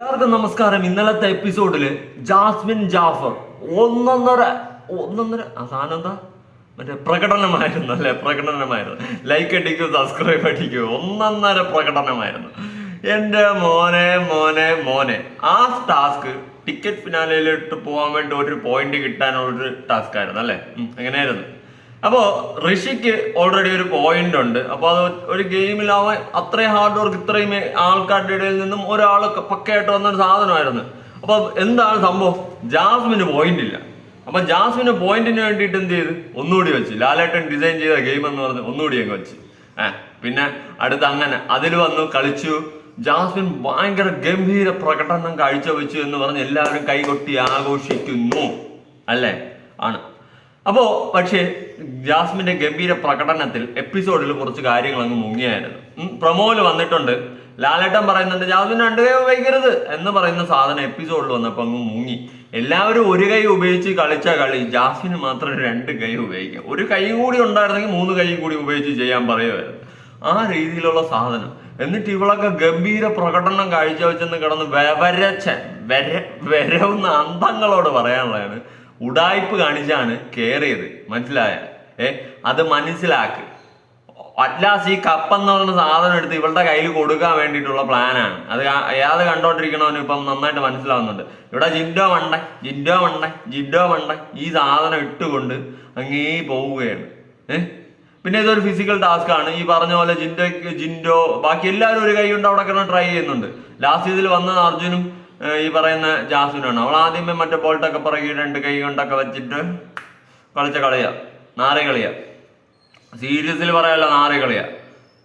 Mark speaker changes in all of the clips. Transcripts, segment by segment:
Speaker 1: എല്ലാവർക്കും നമസ്കാരം. ഇന്നലത്തെ എപ്പിസോഡിൽ ജാസ്മിൻ ജാഫർ ഒന്നൊന്നര ഒന്നൊന്നര സാധനം എന്താ? മറ്റേ പ്രകടനമായിരുന്നു അല്ലെ? പ്രകടനമായിരുന്നു. ലൈക്ക് അടിക്കൂ സബ്സ്ക്രൈബ് അടിക്കൂ. ഒന്നൊന്നര പ്രകടനമായിരുന്നു. എന്റെ മോനെ മോനെ മോനെ ആ ടാസ്ക് ടിക്കറ്റ് ഫിനാലയിലിട്ട് പോകാൻ വേണ്ടി ഒരു പോയിന്റ് കിട്ടാനുള്ള ഒരു ടാസ്ക് ആയിരുന്നു അല്ലേ? അങ്ങനെയായിരുന്നു അപ്പോ ഋഷിക്ക് ഓൾറെഡി ഒരു പോയിന്റ് ഉണ്ട്. അപ്പൊ അത് ഒരു ഗെയിമിൽ അവൻ അത്രയും ഹാർഡ് വർക്ക് ഇത്രയും ആൾക്കാരുടെ ഇടയിൽ നിന്നും ഒരാൾ പക്കയായിട്ട് വന്നൊരു സാധനമായിരുന്നു. അപ്പൊ എന്താണ് സംഭവം? ജാസ്മിന് പോയിന്റ് ഇല്ല. അപ്പൊ ജാസ്മിന് പോയിന്റിന് വേണ്ടിയിട്ട് എന്ത് ചെയ്ത്? ഒന്നുകൂടി വെച്ച്. ലാലേട്ടൻ ഡിസൈൻ ചെയ്ത ഗെയിം എന്ന് പറഞ്ഞ് ഒന്നുകൂടി അങ്ങ് വെച്ച്. ഏഹ് പിന്നെ അടുത്ത് അങ്ങനെ അതിൽ വന്നു കളിച്ചു. ജാസ്മിൻ ഭയങ്കര ഗംഭീര പ്രകടനം കാഴ്ച വെച്ചു എന്ന് പറഞ്ഞ് എല്ലാവരും കൈകൊട്ടി ആഘോഷിക്കുന്നു. അല്ലേ? ആണ്. അപ്പോ പക്ഷേ ജാസ്മിന്റെ ഗംഭീര പ്രകടനത്തിൽ എപ്പിസോഡിൽ കുറച്ച് കാര്യങ്ങൾ അങ്ങ് മുങ്ങിയായിരുന്നു. പ്രൊമോയിൽ വന്നിട്ടുണ്ട്. ലാലേട്ടൻ പറയുന്നുണ്ട് ജാസ്മിൻ രണ്ട് കൈ ഉപയോഗിക്കരുത് എന്ന് പറയുന്ന സാധനം എപ്പിസോഡിൽ വന്നപ്പോൾ അങ്ങ് മുങ്ങി. എല്ലാവരും ഒരു കൈ ഉപയോഗിച്ച് കളിച്ച കളി ജാസ്മിന് മാത്രം രണ്ട് കൈ ഉപയോഗിക്കാം. ഒരു കൈ കൂടി ഉണ്ടായിരുന്നെങ്കിൽ മൂന്ന് കൈ കൂടി ഉപയോഗിച്ച് ചെയ്യാൻ പറയുമായിരുന്നു. ആ രീതിയിലുള്ള സാധനം. എന്നിട്ട് ഇവളൊക്കെ ഗംഭീര പ്രകടനം കാഴ്ച വെച്ചെന്ന് കിടന്ന് വരച്ച വര വരവുന്ന അന്തങ്ങളോട് പറയാനുള്ളതാണ് ഉടായ്പ് കാണിച്ചാണ് കയറിയത് മനസ്സിലായ? ഏ? അത് മനസ്സിലാക്ക്. അറ്റ്ലാസ് ഈ കപ്പ് പറയുന്ന സാധനം എടുത്ത് ഇവളുടെ കയ്യിൽ കൊടുക്കാൻ വേണ്ടിയിട്ടുള്ള പ്ലാനാണ്. അത് ഏത് കണ്ടോണ്ടിരിക്കണവന് ഇപ്പം നന്നായിട്ട് മനസ്സിലാവുന്നുണ്ട്. ഇവിടെ ജിൻഡോ മണ്ട ജിൻഡോ മണ്ട ജിൻഡോ മണ്ട ഈ സാധനം ഇട്ടുകൊണ്ട് അങ്ങേ പോവുകയാണ്. ഏഹ് പിന്നെ ഇതൊരു ഫിസിക്കൽ ടാസ്ക് ആണ്. ഈ പറഞ്ഞ പോലെ ജിൻഡോ ജിൻഡോ ബാക്കി എല്ലാവരും ഒരു കൈ കൊണ്ട് അവിടെ കിടന്ന് ട്രൈ ചെയ്യുന്നുണ്ട്. ലാസ്റ്റ് ഇതിൽ വന്ന അർജുനും ഈ പറയുന്ന ജാസുനാണ് അവൾ ആദ്യമേ മറ്റേ ബോൾട്ടൊക്കെ പിറകി രണ്ട് കൈ കൊണ്ടൊക്കെ വെച്ചിട്ട് കളിച്ച കളിയാ. നാറി കളിയാ. സീരിയസിൽ പറയാല്ല നാറി കളിയാ.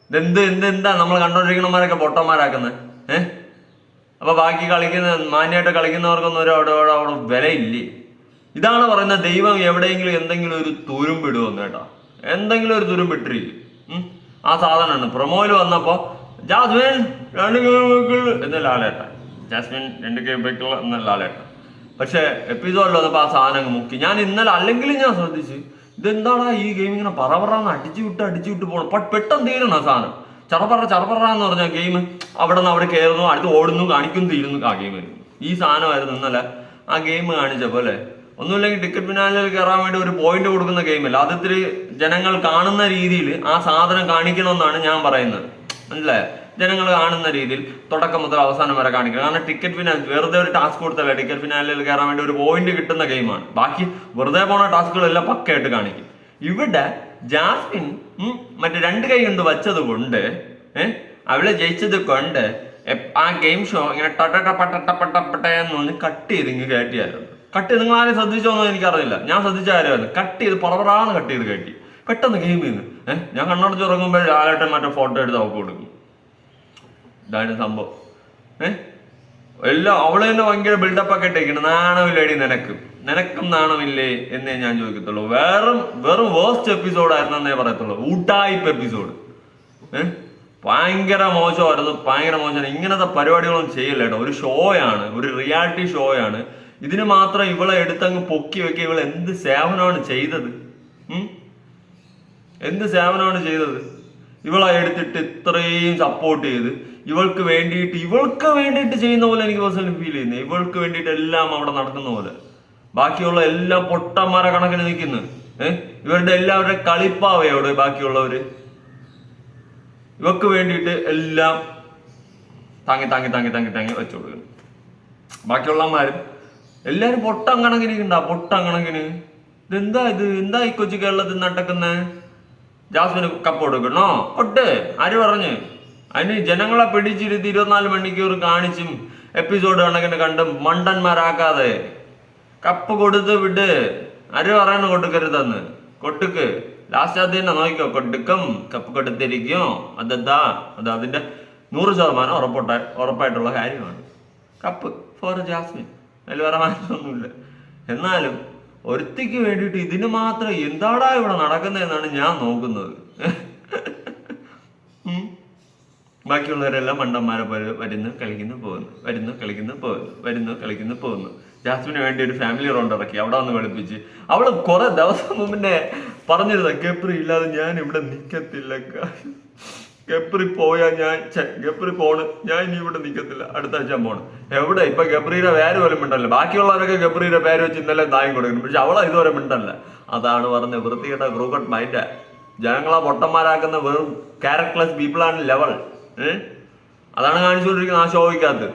Speaker 1: ഇതെന്ത് എന്ത് എന്താ നമ്മൾ കണ്ടോണ്ടിരിക്കണമാരൊക്കെ പൊട്ടന്മാരാക്കുന്നത് ഏഹ് അപ്പൊ ബാക്കി കളിക്കുന്ന മാന്യമായിട്ട് കളിക്കുന്നവർക്കൊന്നും ഒരു അവിടെ അവിടെ അവിടെ വിലയില്ലേ? ഇതാണ് പറയുന്ന ദൈവം എവിടെയെങ്കിലും എന്തെങ്കിലും ഒരു തുരുമ്പിടുമെന്ന് കേട്ടോ. എന്തെങ്കിലും ഒരു തുരുമ്പിട്ടിരിക്കും. ആ സാധനമാണ്. പ്രൊമോയിൽ വന്നപ്പോ ജാസ്മിൻ രണ്ട് എന്നല്ല ആളേട്ടാ ജാസ്മിൻ രണ്ട് കൈബിൾ എന്നുള്ള ആളായിട്ട് പക്ഷെ എപ്പിസോഡിൽ വന്നപ്പോൾ ആ സാധനം മുക്കി. ഞാൻ ഇന്നലെ അല്ലെങ്കിലും ഞാൻ ശ്രദ്ധിച്ച് ഇതെന്താടാ ഈ ഗെയിം ഇങ്ങനെ പറപറാന്ന് അടിച്ചു വിട്ട് അടിച്ചു വിട്ട് പോകണം പട്ട് പെട്ടെന്ന് തീരണം ആ സാധനം. ചറപറ ചറപറ എന്ന് പറഞ്ഞ ഗെയിം അവിടെ നിന്ന് അവിടെ കയറുന്നു അടുത്ത് ഓടുന്നു കാണിക്കുന്നു തീരുന്നു ആ ഗെയിം ഈ സാധനമായിരുന്നു ഇന്നലെ ആ ഗെയിം കാണിച്ചപ്പോൾ അല്ലേ? ഒന്നുമില്ലെങ്കിൽ ടിക്കറ്റ് ഫിനാലിൽ കയറാൻ വേണ്ടി ഒരു പോയിന്റ് കൊടുക്കുന്ന ഗെയിമല്ല അത് ജനങ്ങൾ കാണുന്ന രീതിയിൽ ആ സാധനം കാണിക്കണമെന്നാണ് ഞാൻ പറയുന്നത്. മനസ്സിലായോ? ജനങ്ങൾ കാണുന്ന രീതിയിൽ തുടക്കം മുതൽ അവസാനം വരെ കാണിക്കണം. കാരണം ടിക്കറ്റ് ഫിനാൽ വെറുതെ ഒരു ടാസ്ക് കൊടുത്തല്ലേ? ടിക്കറ്റ് ഫിനാലിൽ കയറാൻ വേണ്ടി ഒരു പോയിന്റ് കിട്ടുന്ന ഗെയിമാണ് ബാക്കി വെറുതെ പോണ ടാസ്കുകളെല്ലാം പക്കയായിട്ട് കാണിക്കും. ഇവിടെ ജാസ്മിൻ മറ്റേ രണ്ട് കൈ കൊണ്ട് വച്ചത് കൊണ്ട് ഏഹ് അവളെ ജയിച്ചത് കൊണ്ട് ആ ഗെയിം ഷോ ഇങ്ങനെ ടട്ട പട്ട പട്ട പട്ട എന്ന് പറഞ്ഞ് കട്ട് ചെയ്ത് ഇങ്ങ് കയറ്റിയായിരുന്നു. കട്ട് ചെയ്ത് നിങ്ങൾ ആരും ശ്രദ്ധിച്ചോന്നോ എനിക്കറിയില്ല. ഞാൻ ശ്രദ്ധിച്ച കാര്യമായിരുന്നു കട്ട് ചെയ്ത് പറവറാന്ന് കട്ട് ചെയ്ത് കയറ്റി. പെട്ടെന്ന് ഗെയിം ചെയ്യുന്നു ഏഹ് ഞാൻ കണ്ണടച്ച് ഉറങ്ങുമ്പോൾ ലാലേട്ടൻ മറ്റേ ഫോട്ടോ എടുത്ത് അവക്ക് കൊടുക്കും. ഇതാണ് സംഭവം. ഏഹ് എല്ലാം അവൾ തന്നെ ഭയങ്കര ബിൽഡപ്പ് ഒക്കെ ഇട്ടേക്കണം നാണമില്ലേടി നിനക്കും? നിനക്കും നാണമില്ലേ എന്നേ ഞാൻ ചോദിക്കത്തുള്ളൂ. വെറും വെറും വേസ്റ്റ് എപ്പിസോഡ് ആയിരുന്നു എന്നേ പറയത്തുള്ളൂ. ഊട്ടായിപ്പ് എപ്പിസോഡ് ഏഹ് ഭയങ്കര മോശമായിരുന്നു. ഭയങ്കര മോശമാണ്. ഇങ്ങനത്തെ പരിപാടികളൊന്നും ചെയ്യില്ല കേട്ടോ. ഒരു ഷോയാണ്. ഒരു റിയാലിറ്റി ഷോയാണ്. ഇതിന് മാത്രം ഇവളെ എടുത്തങ്ങ് പൊക്കി വെക്കി ഇവൾ എന്ത് സേവനമാണ് ചെയ്തത്? എന്ത് സേവനമാണ് ചെയ്തത്? ഇവളെ എടുത്തിട്ട് ഇത്രയും സപ്പോർട്ട് ചെയ്ത്. ഇവൾക്ക് വേണ്ടിയിട്ട് ഇവൾക്ക് വേണ്ടിയിട്ട് ചെയ്യുന്ന പോലെ എനിക്ക് പേഴ്സണലി ഫീൽ ചെയ്യുന്നത് ഇവൾക്ക് വേണ്ടിയിട്ട് എല്ലാം അവിടെ നടക്കുന്ന പോലെ. ബാക്കിയുള്ള എല്ലാം പൊട്ടന്മാരെ കണക്കിന് നിൽക്കുന്നു. ഏഹ് ഇവരുടെ എല്ലാവരുടെ കളിപ്പാവയോട് ബാക്കിയുള്ളവര്. ഇവക്ക് വേണ്ടിയിട്ട് എല്ലാം താങ്ങി താങ്ങി താങ്ങി താങ്ങി താങ്ങി വെച്ചു കൊടുക്കുന്നു. ബാക്കിയുള്ളമാരും എല്ലാരും പൊട്ടം കണക്കിന് ഉണ്ടാ പൊട്ടം കണക്കിന്. ഇതെന്താ ഇത്? എന്താ ഈ കൊച്ചു കേരളത്തിൽ നടക്കുന്നേ? ജാസ്മിന് കപ്പ് കൊടുക്കണോ കൊട്ട് ആര് പറഞ്ഞു? അതിന് ജനങ്ങളെ പിടിച്ചിരുത്തി ഇരുപത്തിനാല് മണിക്കൂർ കാണിച്ചും എപ്പിസോഡ് കണക്കിന് കണ്ടും മണ്ടന്മാരാക്കാതെ. കപ്പ് കൊടുത്ത് വിട്. ആര് പറയണ കൊടുക്കരുതെന്ന്. കൊട്ടുക്ക്. ലാസ്റ്റ് അത് തന്നെ നോക്കിക്കോ. കൊടുക്കും കപ്പ് കൊടുത്തിരിക്കും. അതെന്താ? അത് അതിന്റെ നൂറ് ശതമാനം ഉറപ്പോട്ട ഉറപ്പായിട്ടുള്ള കാര്യമാണ്. Cup for Jasmine. അതിൽ വേറെ മാറ്റമൊന്നുമില്ല എന്നാലും ഒരുത്തിക്ക് വേണ്ടിയിട്ട് ഇതിന് മാത്രം എന്താടാ ഇവിടെ നടക്കുന്നതെന്നാണ് ഞാൻ നോക്കുന്നത്. ബാക്കിയുള്ളവരെല്ലാം മണ്ടന്മാരെ പോലെ വരുന്നു കളിക്കുന്നു പോകുന്നു വരുന്നു കളിക്കുന്നു പോകുന്നു വരുന്നു കളിക്കുന്നു പോകുന്നു. ജാസ്മിന് വേണ്ടി ഒരു ഫാമിലി റൗണ്ട് ഇറക്കി അവിടെ വന്ന് വെളുപ്പിച്ച് അവൾ കുറെ ദിവസം മുമ്പേ പറഞ്ഞിരുന്ന കെപ്രി ഇല്ലാതെ ഞാൻ ഇവിടെ നിക്കത്തില്ല. ഗബ്രി പോയാ ഞാൻ ഗബ്രി പോണ്. ഞാൻ ഇനി ഇവിടെ നിൽക്കത്തില്ല അടുത്ത ആഴ്ച പോണ്. എവിടെ? ഇപ്പൊ ഗബ്രിയുടെ പേര് പോലും മിണ്ടല്ല ബാക്കിയുള്ളവരൊക്കെ ഗബ്രിയുടെ പേര് വെച്ച് ഇന്നലെ തായം കൊടുക്കുന്നു. പക്ഷെ അവളെ ഇതുവരെ മിണ്ടല്ല. അതാണ് പറഞ്ഞ വൃത്തികെട്ട ക്രൂക്കട്ട് മൈൻഡ്. ജനങ്ങളെ പൊട്ടന്മാരാക്കുന്ന വെറും ക്യാരക്ടർലെസ് പീപ്പിളാണ് ലെവൽ അതാണ് കാണിച്ചുകൊണ്ടിരിക്കുന്നത് ആ ഷോയ്ക്കകത്ത്.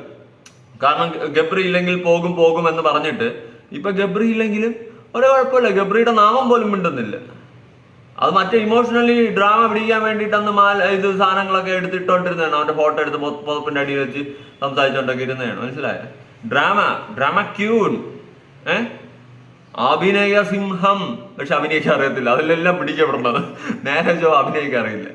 Speaker 1: കാരണം ഗബ്രി ഇല്ലെങ്കിൽ പോകും പോകും എന്ന് പറഞ്ഞിട്ട് ഇപ്പൊ ഗബ്രി ഇല്ലെങ്കിലും ഒരു കുഴപ്പമില്ല. ഗബ്രിയുടെ നാമം പോലും മിണ്ടുന്നില്ല. അത് മറ്റേ ഇമോഷണലി ഡ്രാമ പിടിക്കാൻ വേണ്ടിയിട്ട് അന്ന് മാല ഇത് സാധനങ്ങളൊക്കെ എടുത്തിട്ടോണ്ടിരുന്നതാണ്. അവന്റെ ഫോട്ടോ എടുത്ത് പുതപ്പിന്റെ അടിയിൽ വെച്ച് സംസാരിച്ചോണ്ടൊക്കെ ഇരുന്നതാണ്. മനസ്സിലായോ? ഡ്രാമ ഡ്രാമ ക്യൂൺ ഏ? അഭിനയ സിംഹം. പക്ഷെ അഭിനയിക്കാൻ അറിയത്തില്ല. അതിലെല്ലാം പിടിക്കപ്പെടേണ്ടത് നേരെ ചോ അഭിനയിക്കാൻ അറിയില്ല.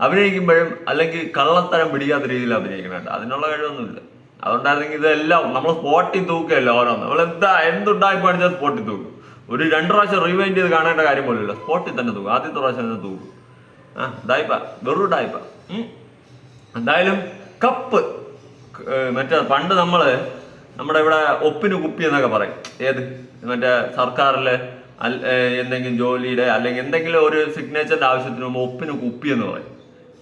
Speaker 1: അഭിനയിക്കുമ്പോഴും അല്ലെങ്കിൽ കള്ളത്തരം പിടിക്കാത്ത രീതിയിൽ അഭിനയിക്കണേണ്ട അതിനുള്ള കഴിവൊന്നുമില്ല. അതുകൊണ്ടായിരുന്നെങ്കിൽ ഇതെല്ലാം നമ്മൾ സ്പോട്ടിൽ തൂക്കുകയല്ല ഓരോന്ന്. നമ്മൾ എന്താ എന്തുണ്ടായി പഠിച്ചാൽ സ്പോട്ടിൽ തൂക്കും? ഒരു രണ്ട് പ്രാവശ്യം റീവൈൻഡ് ചെയ്ത് കാണേണ്ട കാര്യം പോലുമില്ല. സ്പോട്ടിൽ തന്നെ തൂക്കും ആദ്യത്തെ പ്രാവശ്യം തന്നെ തൂക്കും ആ ഡായ്പ വെറു ഡായ്പ. എന്തായാലും കപ്പ് മറ്റേ പണ്ട് നമ്മൾ നമ്മുടെ ഇവിടെ ഒപ്പിന് കുപ്പി എന്നൊക്കെ പറയും. ഏത്? മറ്റേ സർക്കാരിലെ എന്തെങ്കിലും ജോലിയുടെ അല്ലെങ്കിൽ എന്തെങ്കിലും ഒരു സിഗ്നേച്ചറിന്റെ ആവശ്യത്തിന് മുമ്പ് ഒപ്പിന് കുപ്പി എന്ന് പറയും.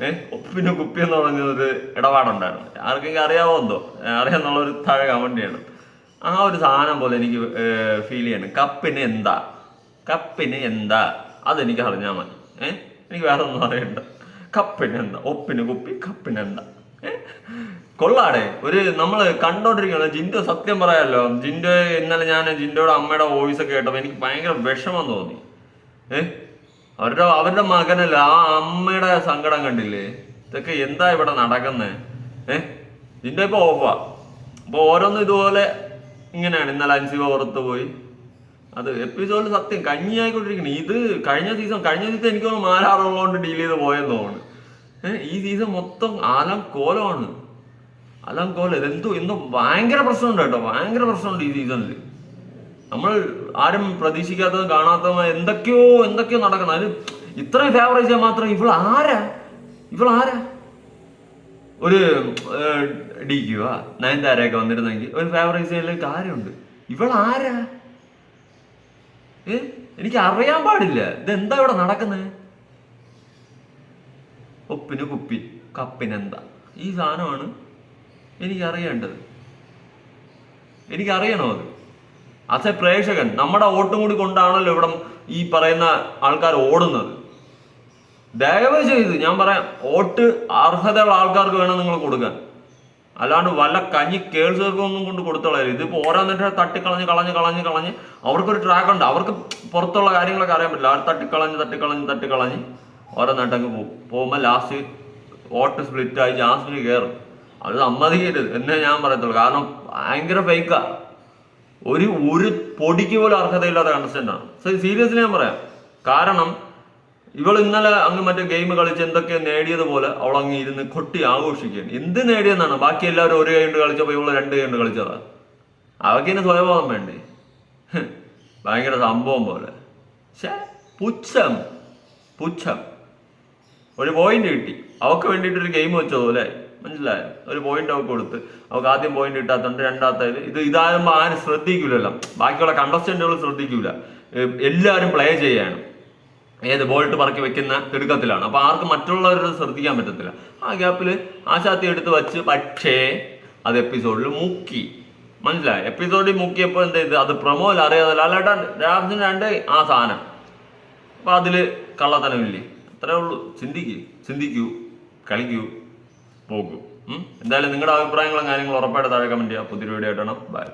Speaker 1: ഏഹ് ഒപ്പിന് കുപ്പി എന്ന് പറഞ്ഞൊരു ഇടപാടുണ്ടായിരുന്നു. ആർക്കെങ്കിലും അറിയാവോ എന്തോ? അറിയാന്നുള്ള ഒരു താഴെ കമന്റ് ആ ഒരു സാധനം പോലെ എനിക്ക് ഫീൽ ചെയ്യണം കപ്പിന് എന്താ? കപ്പിന് എന്താ? അതെനിക്ക് അറിഞ്ഞാൽ മതി. ഏഹ് എനിക്ക് വേറെ ഒന്നും അറിയണ്ട. കപ്പിന് എന്താ? ഒപ്പിന് കുപ്പി കപ്പിന് എന്താ? കൊള്ളാടെ. ഒരു നമ്മൾ കണ്ടോണ്ടിരിക്കണം ജിൻഡോ സത്യം പറയാലോ. ജിൻഡോ ഇന്നലെ ഞാൻ ജിൻഡോയുടെ അമ്മയുടെ വോയിസ് ഒക്കെ കേട്ടപ്പോൾ എനിക്ക് ഭയങ്കര വിഷമം തോന്നി. ഏ? അവരുടെ അവരുടെ മകനല്ല? ആ അമ്മയുടെ സങ്കടം കണ്ടില്ലേ? ഇതൊക്കെ എന്താ ഇവിടെ നടക്കുന്നത് ഏ? ജിൻഡോ ഇപ്പൊ ഓഫാ. അപ്പൊ ഓരോന്നും ഇതുപോലെ ഇങ്ങനെയാണ്. ഇന്നലെ അൻസിബ പുറത്ത് പോയി. അത് എപ്പിസോഡ് സത്യം കഞ്ഞിയായിക്കൊണ്ടിരിക്കണം. ഇത് കഴിഞ്ഞ സീസൺ കഴിഞ്ഞ സീസൺ എനിക്ക് തോന്നുന്നു മാരാറുള്ളതുകൊണ്ട് ഡീൽ ചെയ്ത് പോയെന്ന് തോന്നുന്നു. ഈ സീസൺ മൊത്തം ആലം കോലമാണ് ആലം കോലം. ഇതെന്തോ എന്തോ ഭയങ്കര പ്രശ്നമുണ്ട് കേട്ടോ. ഭയങ്കര പ്രശ്നമുണ്ട് ഈ സീസണിൽ നമ്മൾ ആരും പ്രതീക്ഷിക്കാത്തതും കാണാത്തതും എന്തൊക്കെയോ എന്തൊക്കെയോ നടക്കണം. അതിന് ഇത്രയും ഫേവറേജ് മാത്രം. ഇവൾ ആരാ ഇവൾ ആരാ ഒരു ഡി ക്യു ആ നയൻതാരയൊക്കെ വന്നിരുന്നെങ്കിൽ ഒരു ഫേവറേജ് ചെയ്യൽ കാര്യമുണ്ട്. ഇവൾ ആരാ ഏ എനിക്ക് അറിയാൻ പാടില്ല. ഇതെന്താ ഇവിടെ നടക്കുന്നത് ഒപ്പിന് കുപ്പി കപ്പിനെന്താ? ഈ സാധനമാണ് എനിക്കറിയേണ്ടത്. എനിക്കറിയണോ അത്? ആസ് പ്രേക്ഷകൻ നമ്മുടെ ഓട്ടും കൂടി കൊണ്ടാണല്ലോ ഇവിടെ ഈ പറയുന്ന ആൾക്കാർ ഓടുന്നത്. ദയവ് ചെയ്ത് ഞാൻ പറയാം വോട്ട് അർഹതയുള്ള ആൾക്കാർക്ക് വേണം നിങ്ങൾ കൊടുക്കാൻ. അല്ലാണ്ട് വല്ല കഞ്ഞി കേൾസൊന്നും കൊണ്ട് കൊടുത്തോളാം ഇതിപ്പോൾ ഓരോന്നിട്ട് തട്ടിക്കളഞ്ഞ് കളഞ്ഞ് കളഞ്ഞ് കളഞ്ഞ് അവർക്കൊരു ട്രാക്ക് ഉണ്ട്. അവർക്ക് പുറത്തുള്ള കാര്യങ്ങളൊക്കെ അറിയാൻ പറ്റില്ല. അവർ തട്ടിക്കളഞ്ഞ് തട്ടിക്കളഞ്ഞ് തട്ടിക്കളഞ്ഞ് ഓരോ നട്ടങ്ങ് പോകും. പോകുമ്പോൾ ലാസ്റ്റ് വോട്ട് സ്പ്ലിറ്റ് ആയി ജാസ്മിന് കയറും അത് സമ്മതിക്കരുത്. എന്നേ ഞാൻ പറയത്തുള്ളൂ. കാരണം ഭയങ്കര ഫേക്കാ ഒരു ഒരു പൊടിക്ക് പോലും അർഹതയില്ലാത്ത കണ്ടസ്റ്റന്റാണ് സീരിയസ്ലി ഞാൻ പറയാം. കാരണം ഇവൾ ഇന്നലെ അങ്ങ് മറ്റേ ഗെയിം കളിച്ച് എന്തൊക്കെ നേടിയതുപോലെ അവൾ അങ്ങ് ഇരുന്ന് കൊട്ടി ആഘോഷിക്കുകയാണ്. എന്ത് നേടിയെന്നാണ്? ബാക്കി എല്ലാവരും ഒരു കൈ കളിച്ചപ്പോൾ ഇവൾ രണ്ട് കൈ കളിച്ചതാ. ഇനി സ്വയബോധം വേണ്ടേ? ഭയങ്കര സംഭവം പോലെ. പുച്ഛം. പുച്ഛം. ഒരു പോയിന്റ് കിട്ടി. അവക്ക് വേണ്ടിയിട്ട് ഒരു ഗെയിം വെച്ചതുപോലെ മനസ്സിലായോ? ഒരു പോയിന്റ് അവക്ക് കൊടുത്ത്. അവക്ക് ആദ്യം പോയിന്റ് കിട്ടാത്തതുകൊണ്ട് രണ്ടാത്തതിൽ ഇത് ഇതാകുമ്പോൾ ആരും ശ്രദ്ധിക്കൂലല്ലോ. ബാക്കിയുള്ള കണ്ടസ്റ്റന്റുകൾ ശ്രദ്ധിക്കില്ല. എല്ലാവരും പ്ലേ ചെയ്യാണ്. ഏത് ബോൾട്ട് പറക്കി വെക്കുന്ന തിടുക്കത്തിലാണ്. അപ്പൊ ആർക്ക് മറ്റുള്ളവരോട് ശ്രദ്ധിക്കാൻ പറ്റത്തില്ല. ആ ഗ്യാപ്പിൽ ആശാത്തി എടുത്ത് വെച്ച് പക്ഷേ അത് എപ്പിസോഡിൽ മുക്കി. മനസ്സിലായി? എപ്പിസോഡിൽ മുക്കിയപ്പോൾ എന്ത് ചെയ്ത്? അത് പ്രമോൽ അറിയാതല്ല ലാലേട്ടാ രാജ്യം രണ്ട് ആ സാധനം. അപ്പൊ അതിൽ കള്ളത്തനമില്ലേ? അത്രേ ഉള്ളൂ. ചിന്തിക്കൂ. ചിന്തിക്കൂ. കളിക്കൂ. പോകൂ. എന്തായാലും നിങ്ങളുടെ അഭിപ്രായങ്ങളും കാര്യങ്ങളും ഉറപ്പായിട്ട് താഴെ കമന്റ് ചെയ്യുക പുതിയൊരു വീഡിയോ ആയിട്ടാണ് ബൈ